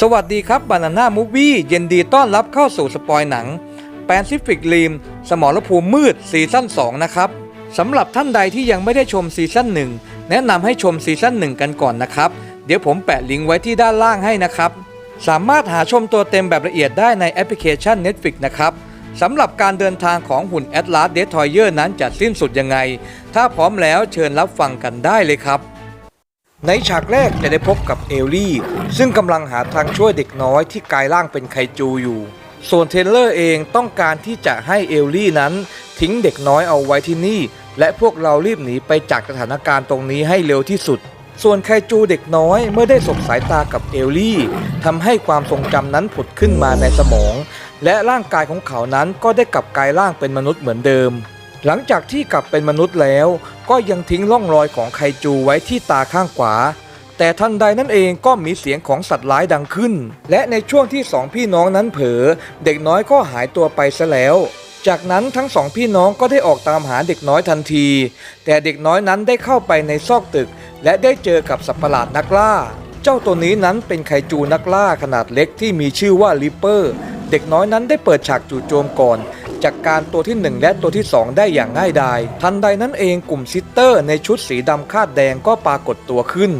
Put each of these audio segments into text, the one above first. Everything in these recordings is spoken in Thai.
สวัสดีครับบานาน่ามูฟวี่เย็นดีต้อนรับเข้าสู่สปอยหนังแปซิฟิกริมสมรภูมิมืดซีซั่น2 นะครับสำหรับท่านใดที่ยังไม่ได้ชมซีซั่น1 แนะนำให้ชมซีซั่น1 กันก่อนนะครับ เดี๋ยวผมแปะลิงก์ไว้ที่ด้านล่างให้นะครับ สามารถหาชมตัวเต็มแบบละเอียดได้ในแอปพลิเคชัน Netflix นะครับสำหรับการเดินทางของหุ่น Atlas Destroyer นั้นจะสิ้นสุดยังไง ถ้าพร้อมแล้วเชิญรับฟังกันได้เลยครับ ในฉากแรกจะได้พบกับเอลลี่ ซึ่งกำลังหาทางช่วยเด็กน้อยที่กลายร่างเป็นไคจูอยู่ ส่วนเทนเลอร์เองต้องการที่จะให้เอลลี่นั้น ทิ้งเด็กน้อยเอาไว้ที่นี่ และพวกเรารีบหนีไปจากสถานการณ์ตรงนี้ให้เร็วที่สุด ส่วนไคจูเด็กน้อยเมื่อได้สบสายตากับเอลลี่ทำให้ความทรงจำนั้นผุดขึ้นมาในสมอง และร่างกายของเขานั้นก็ได้กลับกลายร่างเป็นมนุษย์เหมือนเดิม หลังจากที่กลับเป็นมนุษย์แล้ว ก็ยังทิ้งร่องรอยของไคจูไว้ที่ตาข้างขวา แต่ทันใดนั่นเองก็มีเสียงของสัตว์ร้ายดังขึ้น และในช่วงที่สองพี่น้องนั้นเผลอเด็กน้อยก็หายตัวไปซะแล้ว จากนั้นทั้งสองพี่น้องก็ได้ออกตามหาเด็กน้อยทันที แต่เด็กน้อยนั้นได้เข้าไปในซอกตึก และได้เจอกับสัตว์ประหลาดนักล่า เจ้าตัวนี้นั้นเป็นไคจูนักล่าขนาดเล็กที่มีชื่อว่าลิปเปอร์ เด็กน้อยนั้นได้เปิดฉากจู่โจมก่อน จากการตัวที่ 1 และตัวที่ 2 ได้อย่างง่ายดาย ทันใดนั้นเองกลุ่มซิสเตอร์ในชุดสีดำคาดแดงก็ปรากฏตัวขึ้น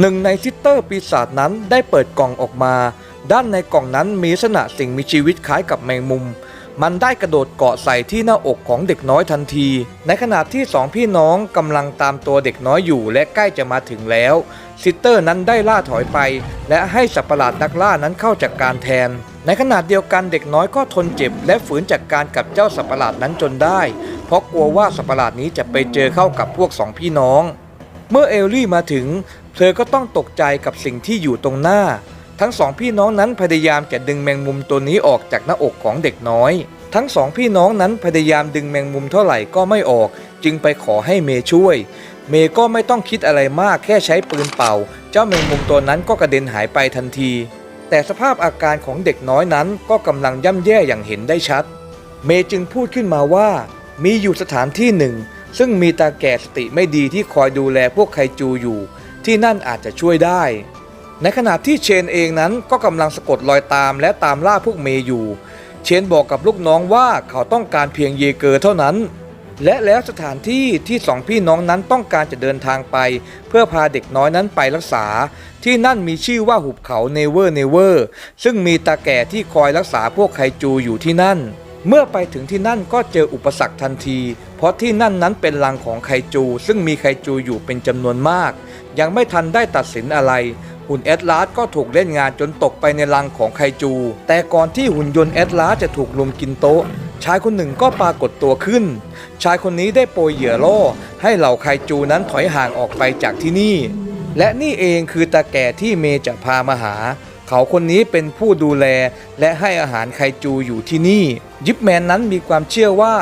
หนึ่งในซิสเตอร์ปีศาจนั้นได้เปิดกล่องออกมา ด้านในกล่องนั้นมีลักษณะสิ่งมีชีวิตคล้ายกับแมงมุม มันได้กระโดดเกาะใส่ที่หน้าอกของเด็กน้อยทันที ในขณะที่สองพี่น้องกำลังตามตัวเด็กน้อยอยู่และใกล้จะมาถึงแล้วซิสเตอร์นั้นได้ล่าถอยไป และให้สัตว์ประหลาดนักล่านั้นเข้าจัดกการแทน ในขณะเดียวกันเด็กน้อยก็ทนเจ็บ และฝืนจัดกการกับเจ้าสัตว์ประหลาดนั้นจนได้ เพราะกลัวว่าสัตว์ประหลาดนี้จะไปเจอเข้ากับพวกสองพี่น้อง เมื่อเอลลี่มาถึง เธอก็ต้องตกใจกับสิ่งที่อยู่ตรงหน้า ทั้งสองพี่น้องนั้นพยายามจะดึงแมงมุมตัวนี้ออกจากหน้าอกของเด็กน้อย ทั้งสองพี่น้องนั้นพยายามดึงแมงมุมเท่าไหร่ก็ไม่ออก จึงไปขอให้เมย์ช่วย เมย์ก็ไม่ต้องคิดอะไรมากแค่ใช้ปืนเป่า เจ้าแมงมุมตัวนั้นก็กระเด็นหายไปทันที แต่สภาพอาการของเด็กน้อยนั้นก็กำลังย่ำแย่อย่างเห็นได้ชัด เมย์จึงพูดขึ้นมาว่า มีอยู่สถานที่หนึ่ง ซึ่งมีตาแก่สติไม่ดีที่คอยดูแลพวกไคจูอยู่ ที่นั่นอาจจะช่วยได้ ในขณะที่เชนเองนั้นก็กำลังสะกดรอยตามและตามล่าพวกเมย์อยู่ เชนบอกกับลูกน้องว่าเขาต้องการเพียงเยเกอร์เท่านั้น และแล้วสถานที่ที่สองพี่น้องนั้นต้องการจะเดินทางไป เพื่อพาเด็กน้อยนั้นไปรักษา ที่นั่นมีชื่อว่าหุบเขาเนเวอร์เนเวอร์ซึ่งมีตาแก่ที่คอยรักษาพวกไคจูอยู่ที่นั่น เมื่อไปถึงที่นั่นก็เจออุปสรรคทันที เพราะที่นั่นนั้นเป็นรังของไคจู ซึ่งมีไคจูอยู่เป็นจำนวนมาก ยังไม่ทันได้ตัดสินอะไรหุ่นแอดลาสก็ถูกเล่นงานจนตกไปในรังของไคจู แต่ก่อนที่หุ่นยนต์แอดลาสจะถูกลุมกินโต๊ะ ชายคนหนึ่งก็ปรากฏตัวขึ้น ชายคนนี้ได้โปรยเหยื่อล่อให้เหล่าไคจูนั้นถอยห่างออกไปจากที่นี่ และนี่เองคือตาแก่ที่เมจะพามาหา เขาคนนี้เป็นผู้ดูแลและให้อาหารไคจูอยู่ที่นี่ ยิปแมนนั้นมีความเชื่อว่า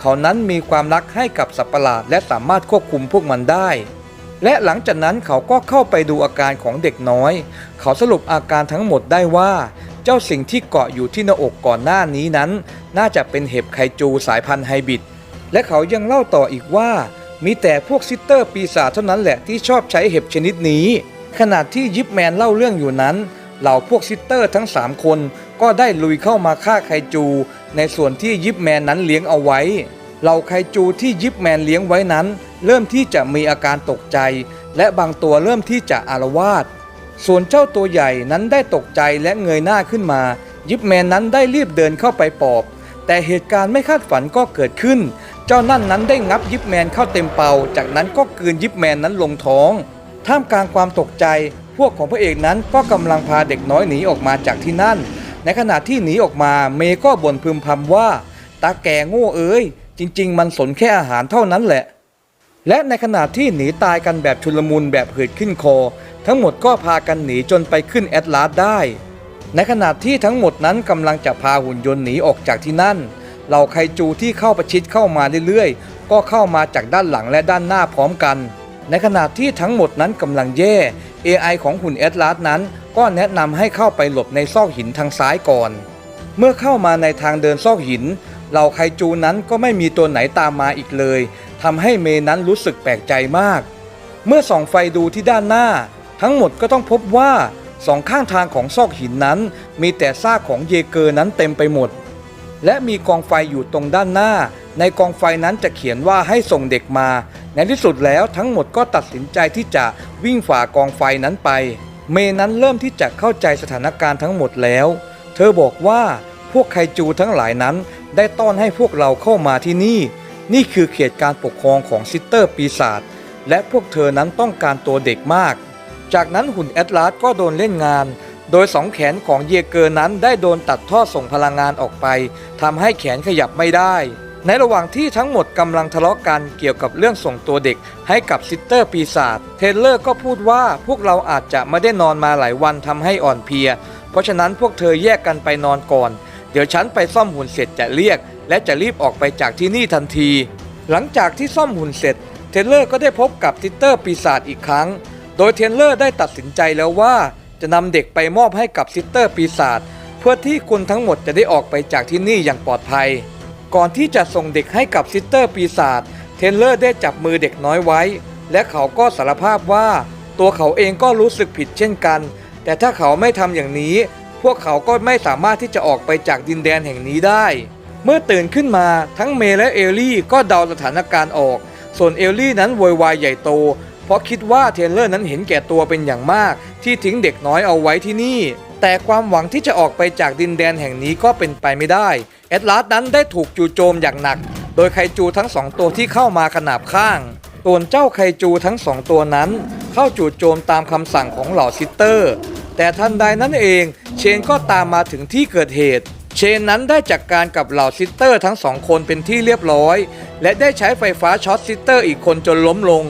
เขานั้นมีความรักให้กับสัตว์ประหลาดและสามารถควบคุมพวกมันได้และหลังจากนั้นเขาก็เข้าไปดูอาการของเด็กน้อย เขาสรุปอาการทั้งหมดได้ว่า เจ้าสิ่งที่เกาะอยู่ที่หน้าอกก่อนหน้านี้นั้น น่าจะเป็นเห็บไคจูสายพันธุ์ไฮบริดและเขายังเล่าต่ออีกว่า มีแต่พวกซิสเตอร์ปีศาจเท่านั้นแหละที่ชอบใช้เห็บชนิดนี้ ขณะที่ยิปแมนเล่าเรื่องอยู่นั้น เหล่าพวกซิสเตอร์ทั้ง 3 คนก็ได้ลุยเข้ามาฆ่าไคจู ในส่วนที่ยิปแมนนั้นเลี้ยงเอาไว้ เหล่าไคจูที่ยิปแมนเลี้ยงไว้นั้น เริ่มที่จะมีอาการตกใจ และบางตัวเริ่มที่จะอารวาส ส่วนเจ้าตัวใหญ่นั้นได้ตกใจและเงยหน้าขึ้นมา ยิปแมนนั้นได้รีบเดินเข้าไปปอบ แต่เหตุการณ์ไม่คาดฝันก็เกิดขึ้น เจ้านั่นนั้นได้งับยิปแมนเข้าเต็มเป่า จากนั้นก็กลืนยิปแมนนั้นลงท้อง ท่ามกลางความตกใจ พวกของพระเอกนั้นก็กำลังพาเด็กน้อยหนีออกมาจากที่นั่น ในขณะที่หนีออกมาเมย์ก็บ่นพึมพำว่า ตาแก่โง่เอ้ยจริง ๆ มันสนแค่อาหารเท่านั้นแหละและในขณะที่หนีตายกันแบบชุลมุนแบบหืดขึ้นคอทั้งหมดก็พากันหนีจนไปขึ้นแอตลาสได้ ในขณะที่ทั้งหมดนั้นกำลังจะพาหุ่นยนต์หนีออกจากที่นั่น เหล่าไคจูที่เข้าประชิดเข้ามาเรื่อยๆ ก็เข้ามาจากด้านหลังและด้านหน้าพร้อมกัน ในขณะที่ทั้งหมดนั้นกำลังแย่ AI ของหุ่นแอตลาสนั้นก็แนะนำให้เข้าไปหลบในซอกหินทางซ้ายก่อน เมื่อเข้ามาในทางเดินซอกหินเหล่าไคจูนั้นก็ไม่มีตัวไหนตามมาอีกเลยทำให้เมย์นั้นรู้สึกแปลกใจมาก เมื่อส่องไฟดูที่ด้านหน้า ทั้งหมดก็ต้องพบว่าสองข้างทางของซอกหินนั้น มีแต่ซากของเยเกอร์นั้นเต็มไปหมด และมีกองไฟอยู่ตรงด้านหน้า ในกองไฟนั้นจะเขียนว่าให้ส่งเด็กมา ในที่สุดแล้วทั้งหมดก็ตัดสินใจที่จะวิ่งฝ่ากองไฟนั้นไป เมนั้นเริ่มที่จะเข้าใจสถานการณ์ทั้งหมดแล้ว เธอบอกว่าพวกไคจูทั้งหลายนั้น ได้ต้อนให้พวกเราเข้ามาที่นี่ นี่คือเขตการปกครองของซิสเตอร์ปีศาจและพวกเธอนั้นต้องการตัวเด็กมาก จากนั้นหุ่นแอตลาสก็โดนเล่นงาน โดยสองแขนของเยเกอร์นั้นได้โดนตัดท่อส่งพลังงานออกไปทำให้แขนขยับไม่ได้ ในระหว่างที่ทั้งหมดกำลังทะเลาะกันเกี่ยวกับเรื่องส่งตัวเด็กให้กับซิสเตอร์ปีศาจเทเลอร์ก็พูดว่าพวกเราอาจจะไม่ได้นอนมาหลายวันทำให้อ่อนเพลีย เพราะฉะนั้นพวกเธอแยกกันไปนอนก่อน เดี๋ยวฉันไปซ่อมหุ่นเสร็จจะเรียก และจะรีบออกไปจากที่นี่ทันที หลังจากที่ซ่อมหุ่นเสร็จเทเลอร์ก็ได้พบกับซิสเตอร์ปีศาจอีกครั้ง โดยเทนเลอร์ได้ตัดสินใจแล้วว่า จะนำเด็กไปมอบให้กับซิสเตอร์ปีศาจเพื่อที่คุณทั้งหมดจะได้ออกไปจากที่นี่อย่างปลอดภัย ก่อนที่จะส่งเด็กให้กับซิสเตอร์ปีศาจเทนเลอร์ได้จับมือเด็กน้อยไว้ และเขาก็สารภาพว่า ตัวเขาเองก็รู้สึกผิดเช่นกัน แต่ถ้าเขาไม่ทำอย่างนี้ พวกเขาก็ไม่สามารถที่จะออกไปจากดินแดนแห่งนี้ได้ เมื่อตื่นขึ้นมาทั้งเมย์และเอลลี่ก็เดาสถานการณ์ออก ส่วนเอลลี่นั้นโวยวายใหญ่โต ราะคิดว่าเทนเลอร์นั้นเห็นแก่ตัวเป็นอย่างมาก ที่ทิ้งเด็กน้อยเอาไว้ที่นี่ แต่ความหวังที่จะออกไปจากดินแดนแห่งนี้ก็เป็นไปไม่ได้แอตลาสนั้นได้ถูกจู่โจมอย่างหนัก โดยไคจูทั้งสองตัวที่เข้ามาขนาบข้างส่วนเจ้าไคจูทั้งสองตัวนั้น เข้าจู่โจมตามคำสั่งของเหล่าซิสเตอร์ แต่ทันใดนั้นเองเชนก็ตามมาถึงที่เกิดเหตุ เชนนั้นได้จัดกการกับเหล่าซิสเตอร์ทั้งสองคนเป็นที่เรียบร้อย และได้ใช้ไฟฟ้าช็อตซิสเตอร์อีกคนจนล้มลง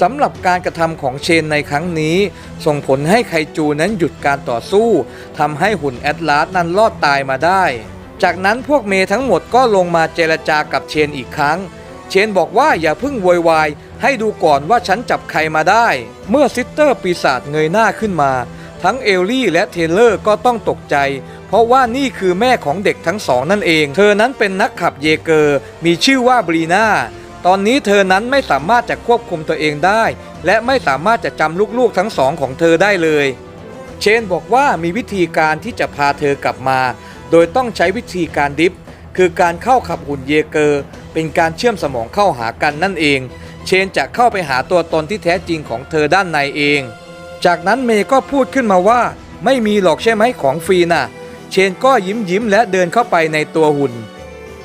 สำหรับการกระทำของเชนในครั้งนี้ ส่งผลให้ไคจูนั้นหยุดการต่อสู้ทำให้หุ่นแอตลาสนั้นรอดตายมาได้ จากนั้นพวกเมย์ทั้งหมดก็ลงมาเจรจากับเชนอีกครั้ง เชนบอกว่าอย่าพิ่งโวยวายให้ดูก่อนว่าฉันจับใครมาได้ เมื่อซิสเตอร์ปีศาจเงยหน้าขึ้นมา ทั้งเอลลี่และเทเลอร์ก็ต้องตกใจ เพราะว่านี่คือแม่ของเด็กทั้งสองนั่นเอง เธอนั้นเป็นนักขับเยเกอร์ มีชื่อว่าบรีนา ตอนนี้เธอนั้นไม่สามารถจะควบคุมตัวเองได้ และไม่สามารถจะจำลูกๆทั้งสองของเธอได้เลย เชนบอกว่ามีวิธีการที่จะพาเธอกลับมา โดยต้องใช้วิธีการดิฟ คือการเข้าขับหุ่นเยเกอร์ เป็นการเชื่อมสมองเข้าหากันนั่นเอง เชนจะเข้าไปหาตัวตนที่แท้จริงของเธอด้านในเอง จากนั้นเมย์ก็พูดขึ้นมาว่า ไม่มีหรอกใช่ไหมของฟรีน่ะ เชนก็ยิ้มยิ้มและเดินเข้าไปในตัวหุ่น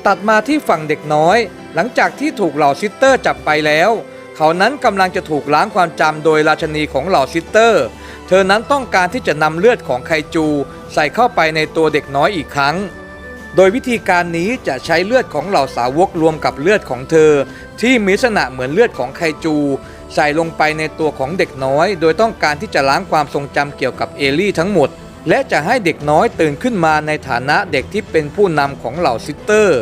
ตัดมาที่ฝั่งเด็กน้อย หลังจากที่ถูกเหล่าซิสเตอร์จับไปแล้ว เขานั้นกำลังจะถูกล้างความจำโดยราชนีของเหล่าซิสเตอร์ เธอนั้นต้องการที่จะนำเลือดของไคจูใส่เข้าไปในตัวเด็กน้อยอีกครั้ง โดยวิธีการนี้จะใช้เลือดของเหล่าสาวกรวมกับเลือดของเธอ ที่มีลักษณะเหมือนเลือดของไคจู ใส่ลงไปในตัวของเด็กน้อย โดยต้องการที่จะล้างความทรงจำเกี่ยวกับเอลี่ทั้งหมดและจะให้เด็กน้อยตื่นขึ้นมาในฐานะเด็กที่เป็นผู้นำของเหล่าซิสเตอร์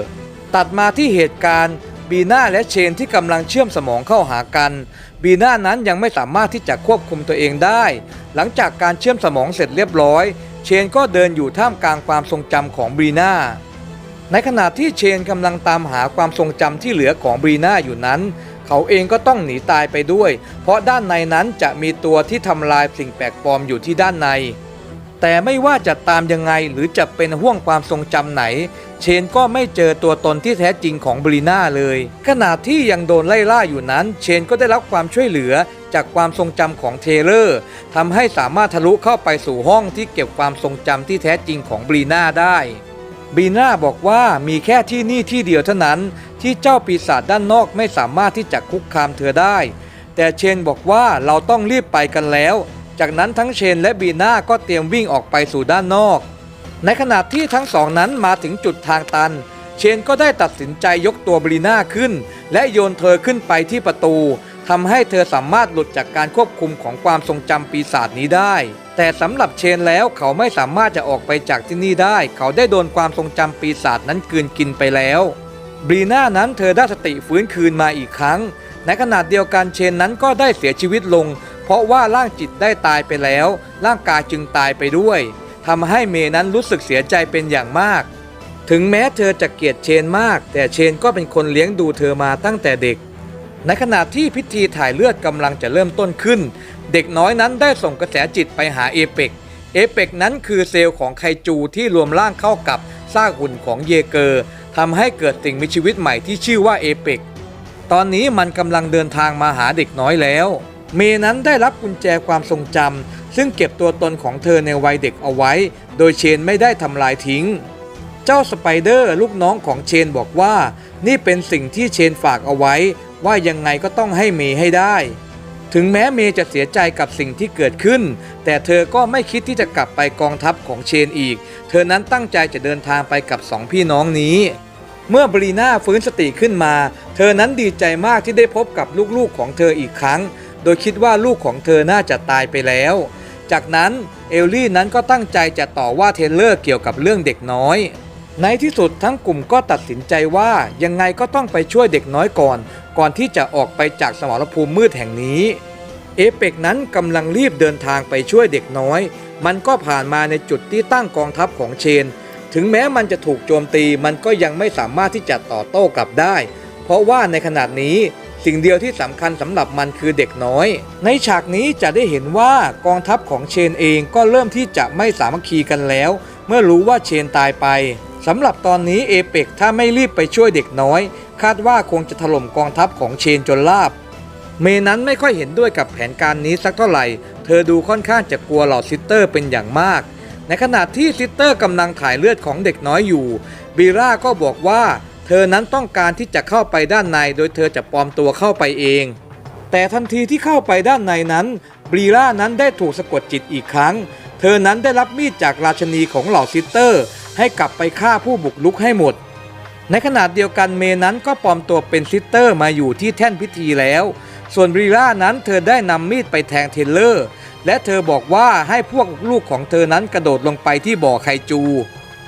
ตัดมาที่เหตุการณ์บีน่าและเชนที่กำลังเชื่อมสมองเข้าหากัน บีน่านั้นยังไม่สามารถที่จะควบคุมตัวเองได้ หลังจากการเชื่อมสมองเสร็จเรียบร้อย เชนก็เดินอยู่ท่ามกลางความทรงจำของบีน่าในขณะที่เชนกำลังตามหาความทรงจำที่เหลือของบีน่าอยู่นั้น เขาเองก็ต้องหนีตายไปด้วย เพราะด้านในนั้นจะมีตัวที่ทำลายสิ่งแปลกปลอมอยู่ที่ด้านใน แต่ไม่ว่าจะตามยังไงหรือจะเป็นห่วงความทรงจำไหน เชนก็ไม่เจอตัวตนที่แท้จริงของบรีน่าเลย ขณะที่ยังโดนไล่ล่าอยู่นั้น เชนก็ได้รับความช่วยเหลือจากความทรงจำของเทเลอร์ทำให้สามารถทะลุเข้าไปสู่ห้องที่เก็บความทรงจำที่แท้จริงของบรีน่าได้บีน่าบอกว่ามีแค่ที่นี่ที่เดียวเท่านั้น ที่เจ้าปีศาจด้านนอกไม่สามารถที่จะคุกคามเธอได้ แต่เชนบอกว่าเราต้องรีบไปกันแล้ว จากนั้นทั้งเชนและบีน่าก็เตรียมวิ่งออกไปสู่ด้านนอก ในขณะที่ทั้งสองนั้นมาถึงจุดทางตัน เชนก็ได้ตัดสินใจยกตัวบรีน่าขึ้น และโยนเธอขึ้นไปที่ประตูทำให้เธอสามารถหลุดจากการควบคุมของความทรงจำปีศาจนี้ได้ แต่สำหรับเชนแล้วเขาไม่สามารถจะออกไปจากที่นี่ได้ เขาได้โดนความทรงจำปีศาจนั้นกืนกินไปแล้วบรีน่านั้นเธอได้สติฟื้นคืนมาอีกครั้ง ในขณะเดียวกันเชนนั้นก็ได้เสียชีวิตลง เพราะว่าร่างจิตได้ตายไปแล้ว ร่างกายจึงตายไปด้วยทำให้เมย์นั้นรู้สึกเสียใจเป็นอย่างมาก ถึงแม้เธอจะเกลียดเชนมาก แต่เชนก็เป็นคนเลี้ยงดูเธอมาตั้งแต่เด็ก ในขณะที่พิธีถ่ายเลือดกำลังจะเริ่มต้นขึ้น เด็กน้อยนั้นได้ส่งกระแสจิตไปหาเอเปกเอเปกนั้นคือเซลล์ของไคจูที่รวมร่างเข้ากับซากหุ่นของเยเกอร์ทำให้เกิดสิ่งมีชีวิตใหม่ที่ชื่อว่าเอเปกตอนนี้มันกำลังเดินทางมาหาเด็กน้อยแล้ว เมย์นั้นได้รับกุญแจความทรงจำซึ่งเก็บตัวตนของเธอในวัยเด็กเอาไว้ โดยเชนไม่ได้ทำลายทิ้ง เจ้าสไปเดอร์ลูกน้องของเชนบอกว่า นี่เป็นสิ่งที่เชนฝากเอาไว้ ว่ายังไงก็ต้องให้เมย์ให้ได้ ถึงแม้เมย์จะเสียใจกับสิ่งที่เกิดขึ้น แต่เธอก็ไม่คิดที่จะกลับไปกองทัพของเชนอีก เธอนั้นตั้งใจจะเดินทางไปกับสองพี่น้องนี้เมื่อบรีน่าฟื้นสติขึ้นมา เธอนั้นดีใจมากที่ได้พบกับลูกๆของเธออีกครั้ง โดยคิดว่าลูกของเธอน่าจะตายไปแล้ว จากนั้นเอลลี่นั้นก็ตั้งใจจะต่อว่าเทเลอร์เกี่ยวกับเรื่องเด็กน้อย ในที่สุดทั้งกลุ่มก็ตัดสินใจว่ายังไงก็ต้องไปช่วยเด็กน้อยก่อน ก่อนที่จะออกไปจากสมรภูมิมืดแห่งนี้เอเปกนั้นกำลังรีบเดินทางไปช่วยเด็กน้อย มันก็ผ่านมาในจุดที่ตั้งกองทัพของเชน ถึงแม้มันจะถูกโจมตีมันก็ยังไม่สามารถที่จะต่อโต้กลับได้ เพราะว่าในขณะนี้ สิ่งเดียวที่สำคัญสำหรับมันคือเด็กน้อย ในฉากนี้จะได้เห็นว่ากองทัพของเชนเองก็เริ่มที่จะไม่สามัคคีกันแล้ว เมื่อรู้ว่าเชนตายไปสำหรับตอนนี้เอเปกถ้าไม่รีบไปช่วยเด็กน้อย คาดว่าคงจะถล่มกองทัพของเชนจนราบ เมนั้นไม่ค่อยเห็นด้วยกับแผนการนี้สักเท่าไหร่ เธอดูค่อนข้างจะกลัวเหล่าซิสเตอร์เป็นอย่างมาก ในขณะที่ซิสเตอร์กำลังถ่ายเลือดของเด็กน้อยอยู่ บีร่าก็บอกว่า เธอนั้นต้องการที่จะเข้าไปด้านใน โดยเธอจะปลอมตัวเข้าไปเอง แต่ทันทีที่เข้าไปด้านในนั้นบีร่านั้นได้ถูกสะกดจิตอีกครั้ง เธอนั้นได้รับมีดจากราชนีของเหล่าซิสเตอร์ ให้กลับไปฆ่าผู้บุกรุกให้หมด ในขณะเดียวกันเมนั้นก็ปลอมตัวเป็นซิสเตอร์มาอยู่ที่แท่นพิธีแล้ว ส่วนบรีล่านั้นเธอได้นำมีดไปแทงเทเลอร์ และเธอบอกว่าให้พวกลูกของเธอนั้นกระโดดลงไปที่บ่อไคจู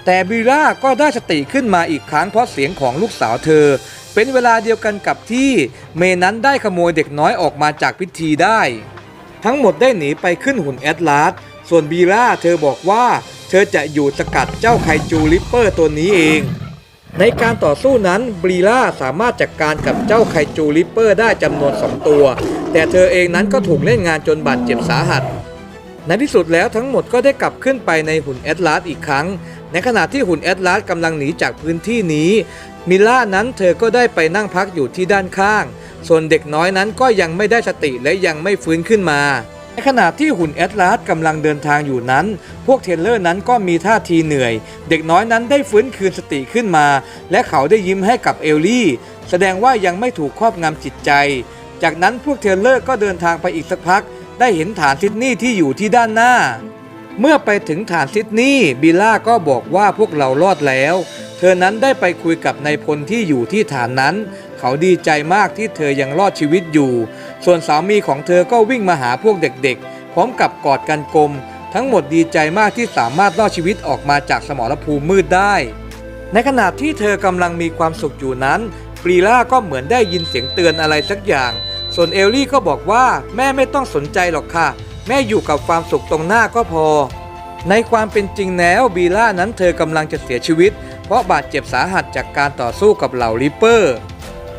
แต่บรีล่าก็ได้สติขึ้นมาอีกครั้งเพราะเสียงของลูกสาวเธอ เป็นเวลาเดียวกันกับที่เมนั้นได้ขโมยเด็กน้อยออกมาจากพิธีได้ ทั้งหมดได้หนีไปขึ้นหุ่นแอตลาสส่วนบีล่าเธอบอกว่า เธอจะอยู่สกัดเจ้าไคจูลิปเปอร์ตัวนี้เอง ในการต่อสู้นั้นบรีล่าสามารถจัดกการกับเจ้าไคจูลิปเปอร์ได้จำนวน 2 ตัว แต่เธอเองนั้นก็ถูกเล่นงานจนบาดเจ็บสาหัสในที่สุดแล้วทั้งหมดก็ได้กลับขึ้นไปในหุ่นแอตลาสอีกครั้ง ในขณะที่หุ่นแอตลาสกำลังหนีจากพื้นที่นี้ มิล่านั้นเธอก็ได้ไปนั่งพักอยู่ที่ด้านข้าง ส่วนเด็กน้อยนั้นก็ยังไม่ได้สติและยังไม่ฟื้นขึ้นมา ในขณะที่หุ่นแอตลาสกำลังเดินทางอยู่นั้น พวกเทรลเลอร์นั้นก็มีท่าทีเหนื่อย เด็กน้อยนั้นได้ฟื้นคืนสติขึ้นมา และเขาได้ยิ้มให้กับเอลลี่ แสดงว่ายังไม่ถูกครอบงำจิตใจ จากนั้นพวกเทรลเลอร์ก็เดินทางไปอีกสักพัก ได้เห็นฐานซิดนีย์ที่อยู่ที่ด้านหน้า เมื่อไปถึงฐานซิดนีย์บิล่าก็บอกว่าพวกเรารอดแล้ว เธอนั้นได้ไปคุยกับนายพลที่อยู่ที่ฐานนั้น เขาดีใจมากที่เธอยังรอดชีวิตอยู่ ส่วนสามีของเธอก็วิ่งมาหาพวกเด็กๆ พร้อมกับกอดกันกลม ทั้งหมดดีใจมากที่สามารถรอดชีวิตออกมาจากสมรภูมิมืดได้ ในขณะที่เธอกำลังมีความสุขอยู่นั้นปรีล่าก็เหมือนได้ยินเสียงเตือนอะไรสักอย่าง ส่วนเอลลี่ก็บอกว่าแม่ไม่ต้องสนใจหรอกค่ะ แม่อยู่กับความสุขตรงหน้าก็พอ ในความเป็นจริงแล้วบีล่านั้นเธอกำลังจะเสียชีวิต เพราะบาดเจ็บสาหัสจากการต่อสู้กับเหล่าริปเปอร์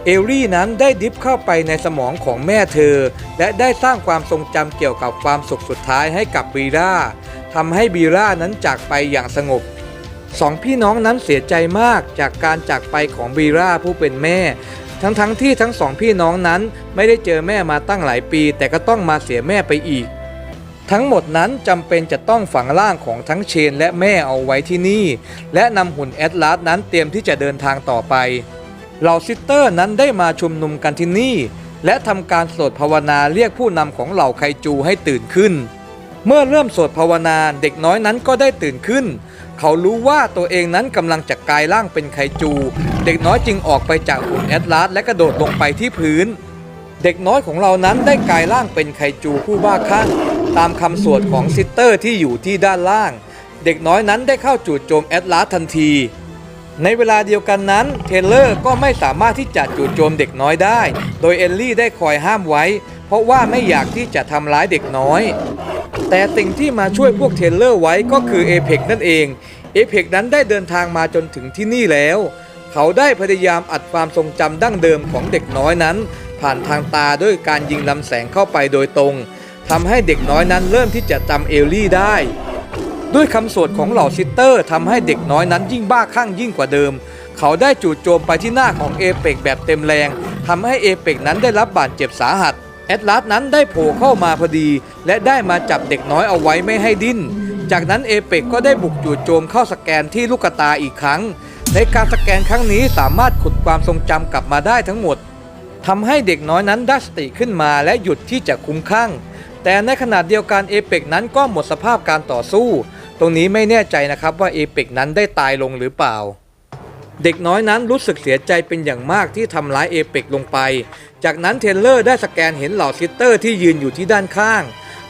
เอลลี่นั้นได้ดิฟเข้าไปในสมองของแม่เธอ และได้สร้างความทรงจำเกี่ยวกับความสุขสุดท้ายให้กับบีร่าทำให้บีร่านั้นจากไปอย่างสงบสองพี่น้องนั้นเสียใจมากจากการจากไปของบีร่าผู้เป็นแม่ ทั้งๆทที่ทั้งสองพี่น้องนั้นไม่ได้เจอแม่มาตั้งหลายปี แต่ก็ต้องมาเสียแม่ไปอีก ทั้งหมดนั้นจำเป็นจะต้องฝังร่างของทั้งเชนและแม่เอาไว้ที่นี่ และนำหุ่นแอตลาสนั้นเตรียมที่จะเดินทางต่อไปเหล่าซิสเตอร์นั้นได้มาชุมนุมกันที่นี่ และทำการสวดภาวนาเรียกผู้นำของเหล่าไคจูให้ตื่นขึ้น เมื่อเริ่มสวดภาวนาเด็กน้อยนั้นก็ได้ตื่นขึ้น เขารู้ว่าตัวเองนั้นกำลังจะกลายร่างเป็นไคจู เด็กน้อยจึงออกไปจากหุ่นแอตลาสและกระโดดลงไปที่พื้น เด็กน้อยของเรานั้นได้กลายร่างเป็นไคจูผู้บ้าคลั่ง ตามคำสวดของซิสเตอร์ที่อยู่ที่ด้านล่าง เด็กน้อยนั้นได้เข้าจู่โจมแอตลาสทันที ในเวลาเดียวกันนั้น เทเลอร์ก็ไม่สามารถที่จะจู่โจมเด็กน้อยได้ โดยเอลลี่ได้คอยห้ามไว้ เพราะว่าไม่อยากที่จะทำร้ายเด็กน้อย แต่สิ่งที่มาช่วยพวกเทเลอร์ไว้ก็คือเอเ x นั่นเองเอเ x นั้นได้เดินทางมาจนถึงที่นี่แล้วเขาได้พยายามอัดความทรงจำดั้งเดิมของเด็กน้อยนั้น ผ่านทางตาด้วยการยิงลำแสงเข้าไปโดยตรง ทำให้เด็กน้อยนั้นเริ่มที่จะจำเอลลี่ได้ ด้วยคำสวดของเหล่าซิสเตอร์ทำให้เด็กน้อยนั้นยิ่งบ้าคลั่งยิ่งกว่าเดิม เขาได้จู่โจมไปที่หน้าของเอเปกแบบเต็มแรงทำให้เอเปกนั้นได้รับบาดเจ็บสาหัสแอตลาสนั้นได้โผล่เข้ามาพอดี และได้มาจับเด็กน้อยเอาไว้ไม่ให้ดิ้น จากนั้นเอเปกก็ได้บุกจู่โจมเข้าสแกนที่ลูกตาอีกครั้ง ในการสแกนครั้งนี้สามารถขุดความทรงจำกลับมาได้ทั้งหมดทำให้เด็กน้อยนั้นได้สติขึ้นมาและหยุดที่จะคุ้มข้าง แต่ในขณะเดียวกันเอเปกนั้นก็หมดสภาพการต่อสู้ ตรงนี้ไม่แน่ใจนะครับว่าเอเปกนั้นได้ตายลงหรือเปล่า เด็กน้อยนั้นรู้สึกเสียใจเป็นอย่างมากที่ทำร้ายเอเปกลงไป จากนั้นเทนเลอร์ได้สแกนเห็นเหล่าซิสเตอร์ที่ยืนอยู่ที่ด้านข้าง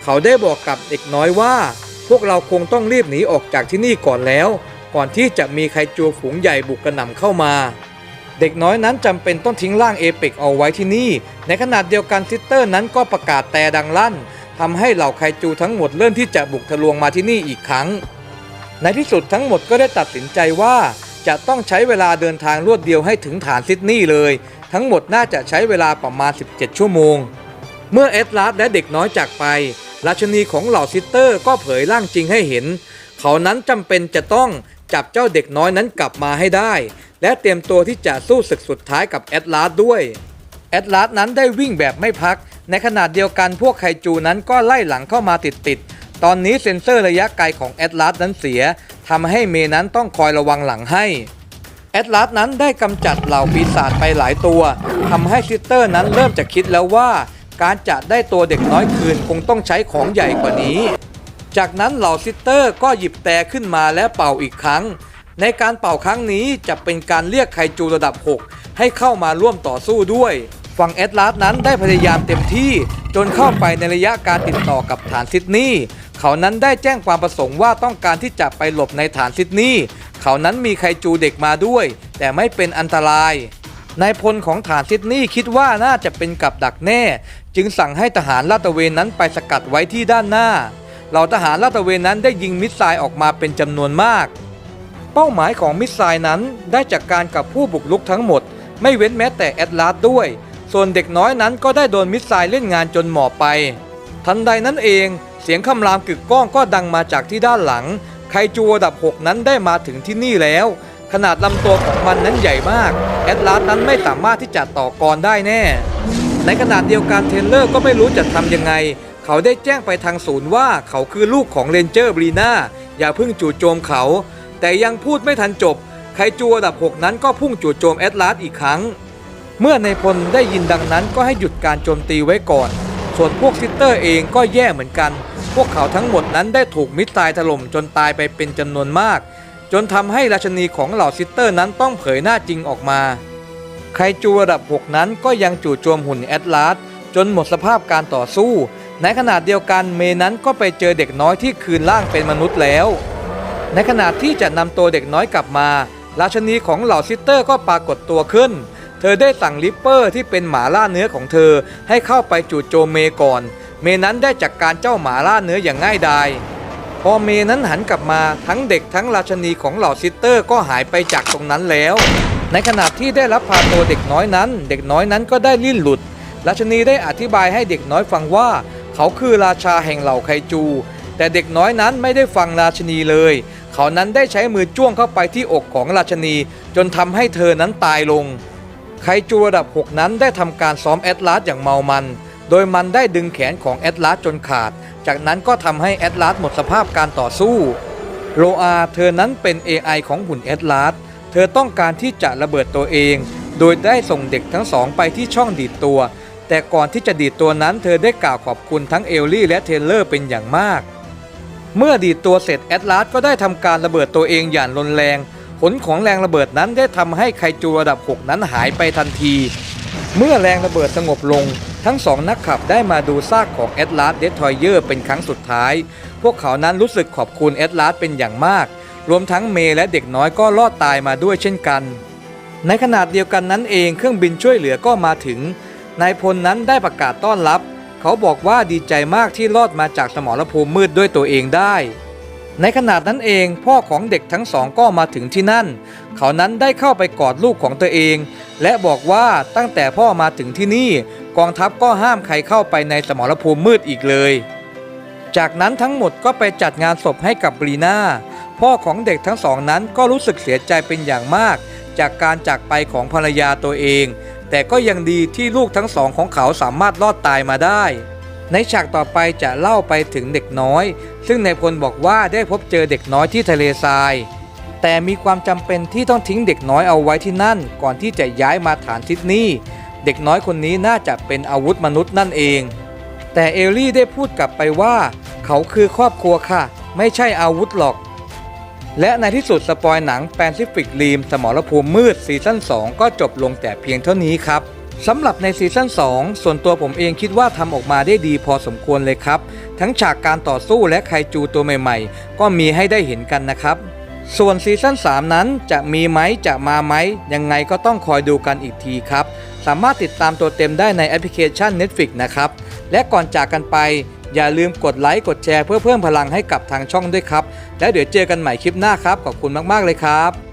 เขาได้บอกกับเด็กน้อยว่า พวกเราคงต้องรีบหนีออกจากที่นี่ก่อนแล้ว ก่อนที่จะมีใครจูฝูงใหญ่บุกกระหน่ำเข้ามาเด็กน้อยนั้นจำเป็นต้องทิ้งร่างเอเปกเอาไว้ที่นี่ ในขณะเดียวกันซิสเตอร์นั้นก็ประกาศแต่ดังลั่น ทำให้เหล่าไคจูทั้งหมดเริ่มที่จะบุกทะลวงมาที่นี่อีกครั้ง ในที่สุดทั้งหมดก็ได้ตัดสินใจว่าจะต้องใช้เวลาเดินทางรวดเดียวให้ถึงฐานซิดนีย์เลย ทั้งหมดน่าจะใช้เวลาประมาณ 17 ชั่วโมง เมื่อเอ็ดลาสและเด็กน้อยจากไป ราชนีของเหล่าซิสเตอร์ก็เผยร่างจริงให้เห็น เขานั้นจำเป็นจะต้องจับเจ้าเด็กน้อยนั้นกลับมาให้ได้ และเตรียมตัวที่จะสู้ศึกสุดท้ายกับแอดลาสด้วยแอดลาสนั้นได้วิ่งแบบไม่พัก ในขณะเดียวกันพวกไคจูนั้นก็ไล่หลังเข้ามาติดๆ ตอนนี้เซ็นเซอร์ระยะไกลของแอดลาสนั้นเสียทำให้เมย์นั้นต้องคอยระวังหลังให้แอดลาสนั้นได้กำจัดเหล่าปีศาจไปหลายตัวทำให้ซิสเตอร์นั้นเริ่มจะคิดแล้วว่า การจะได้ตัวเด็กน้อยคืนคงต้องใช้ของใหญ่กว่านี้ จากนั้นเหล่าซิสเตอร์ก็หยิบแต่ขึ้นมาและเป่าอีกครั้ง ในการเป่าครั้งนี้จะเป็นการเรียกไคจูระดับ 6 ให้เข้ามาร่วมต่อสู้ด้วย ฝั่งแอดลาสนั้นได้พยายามเต็มที่จนเข้าไปในระยะการติดต่อกับฐานซิดนีย์เขานั้นได้แจ้งความประสงค์ว่าต้องการที่จะไปหลบในฐานซิดนีย์เขานั้นมีไคจูเด็กมาด้วย แต่ไม่เป็นอันตรายนายพลของฐานซิดนีย์คิดว่าน่าจะเป็นกับดักแน่ จึงสั่งให้ทหารลาดตระเวนนั้นไปสกัดไว้ที่ด้านหน้าเหล่าทหารลาดตระเวนนั้นได้ยิงมิสไซล์ออกมาเป็นจำนวนมาก เป้าหมายของมิสไซล์นั้นได้จากการกับผู้บุกรุกทั้งหมด ไม่เว้นแม้แต่แอดลาสด้วย ส่วนเด็กน้อยนั้นก็ได้โดนมิสไซล์เล่นงานจนหมอบไป ทันใดนั้นเองเสียงคำรามกึกก้องก็ดังมาจากที่ด้านหลัง ไคจูระดับ 6 นั้นได้มาถึงที่นี่แล้ว ขนาดลำตัวของมันนั้นใหญ่มาก แอดลาสนั้นไม่สามารถที่จะต่อกรได้แน่ ในขณะเดียวกันเทนเลอร์ก็ไม่รู้จะทำยังไง เขาได้แจ้งไปทางศูนย์ว่าเขาคือลูกของเรนเจอร์บรีนาอย่าเพิ่งจู่โจมเขา แต่ยังพูดไม่ทันจบ ไคจูระดับ 6 นั้นก็พุ่งจู่โจมแอตลาสอีกครั้ง เมื่อในพลได้ยินดังนั้นก็ให้หยุดการโจมตีไว้ก่อน ส่วนพวกซิสเตอร์เองก็แย่เหมือนกัน พวกเขาทั้งหมดนั้นได้ถูกมิสไซล์ถล่มจนตายไปเป็นจำนวนมาก จนทำให้ราชนีของเหล่าซิสเตอร์นั้นต้องเผยหน้าจริงออกมาไคจูระดับ 6 นั้นก็ยังจู่โจมหุ่นแอตลาสจนหมดสภาพการต่อสู้ ในขณะเดียวกันเมนั้นก็ไปเจอเด็กน้อยที่คืนร่างเป็นมนุษย์แล้ว ในขณะที่จะนำตัวเด็กน้อยกลับมา ราชนีของเหล่าซิสเตอร์ก็ปรากฏตัวขึ้น เธอได้สั่งลิปเปอร์ที่เป็นหมาล่าเนื้อของเธอให้เข้าไปจู่โจมเมก่อน เมนั้นได้จัดกการเจ้าหมาล่าเนื้ออย่างง่ายดายพอเมนั้นหันกลับมาทั้งเด็กทั้งราชนีของเหล่าซิสเตอร์ก็หายไปจากตรงนั้นแล้ว ในขณะที่ได้รับพาตัวเด็กน้อยนั้น เด็กน้อยนั้นก็ได้ลิ้นหลุด ราชนีได้อธิบายให้เด็กน้อยฟังว่า เขาคือราชาแห่งเหล่าไคจู แต่เด็กน้อยนั้นไม่ได้ฟังราชนีเลย เขานั้นได้ใช้มือจ้วงเข้าไปที่อกของราชนี จนทำให้เธอนั้นตายลง ไคจูระดับ 6 นั้นได้ทำการซ้อมแอตลาสอย่างเมามัน โดยมันได้ดึงแขนของแอตลาสจนขาด จากนั้นก็ทำให้แอตลาสหมดสภาพการต่อสู้ โรอาเธอนั้นเป็น AI ของหุ่นแอตลาส เธอต้องการที่จะระเบิดตัวเอง โดยได้ส่งเด็กทั้งสองไปที่ช่องดีดตัว แต่ก่อนที่จะดีดตัวนั้นเธอได้กล่าวขอบคุณทั้งเอลลี่และเทเลอร์เป็นอย่างมาก เมื่อดีดตัวเสร็จแอตลาสก็ได้ทำการระเบิดตัวเองอย่างรุนแรง ผลของแรงระเบิดนั้นได้ทำให้ไคจูระดับ 6 นั้นหายไปทันที เมื่อแรงระเบิดสงบลง ทั้งสองนักขับได้มาดูซากของแอตลาสเดสทอยเยอร์เป็นครั้งสุดท้าย พวกเขานั้นรู้สึกขอบคุณแอตลาสเป็นอย่างมาก รวมทั้งเมย์และเด็กน้อยก็รอดตายมาด้วยเช่นกัน ในขนาดเดียวกันนั้นเองเครื่องบินช่วยเหลือก็มาถึง นายพลนั้นได้ประกาศต้อนรับ เขาบอกว่าดีใจมากที่รอดมาจากสมรภูมิมืดด้วยตัวเองได้ ในขณะนั้นเองพ่อของเด็กทั้งสองก็มาถึงที่นั่น เขานั้นได้เข้าไปกอดลูกของตัวเอง และบอกว่าตั้งแต่พ่อมาถึงที่นี่ กองทัพก็ห้ามใครเข้าไปในสมรภูมิมืดอีกเลย จากนั้นทั้งหมดก็ไปจัดงานศพให้กับบรีน่าพ่อของเด็กทั้งสองนั้นก็รู้สึกเสียใจเป็นอย่างมาก จากการจากไปของภรรยาตัวเอง แต่ก็ยังดีที่ลูกทั้งสองของเขาสามารถรอดตายมาได้ ในฉากต่อไปจะเล่าไปถึงเด็กน้อย ซึ่งนายพลบอกว่าได้พบเจอเด็กน้อยที่ทะเลทราย แต่มีความจำเป็นที่ต้องทิ้งเด็กน้อยเอาไว้ที่นั่น ก่อนที่จะย้ายมาฐานซิดนีย์เด็กน้อยคนนี้น่าจะเป็นอาวุธมนุษย์นั่นเอง แต่เอลลี่ได้พูดกลับไปว่า เขาคือครอบครัวค่ะ ไม่ใช่อาวุธหรอก และในที่สุดสปอยหนังแปนซิฟิกรีมสมรภูมิมืดซีซั่น2ก็จบลงแต่เพียงเท่านี้ครับ สำหรับในซีซั่น2 ส่วนตัวผมเองคิดว่าทำออกมาได้ดีพอสมควรเลยครับ ทั้งฉากการต่อสู้และไคจูตัวใหม่ๆ ก็มีให้ได้เห็นกันนะครับ ส่วนซีซั่น3 นั้นจะมีไหมจะมาไหม ยังไงก็ต้องคอยดูกันอีกทีครับ สามารถติดตามตัวเต็มได้ในแอปพลิเคชัน Netflix นะครับ และก่อนจากกันไป อย่าลืมกดไลค์กดแชร์เพื่อเพิ่มพลังให้กับทางช่องด้วยครับ แล้วเดี๋ยวเจอกันใหม่คลิปหน้าครับขอบคุณมากๆเลยครับ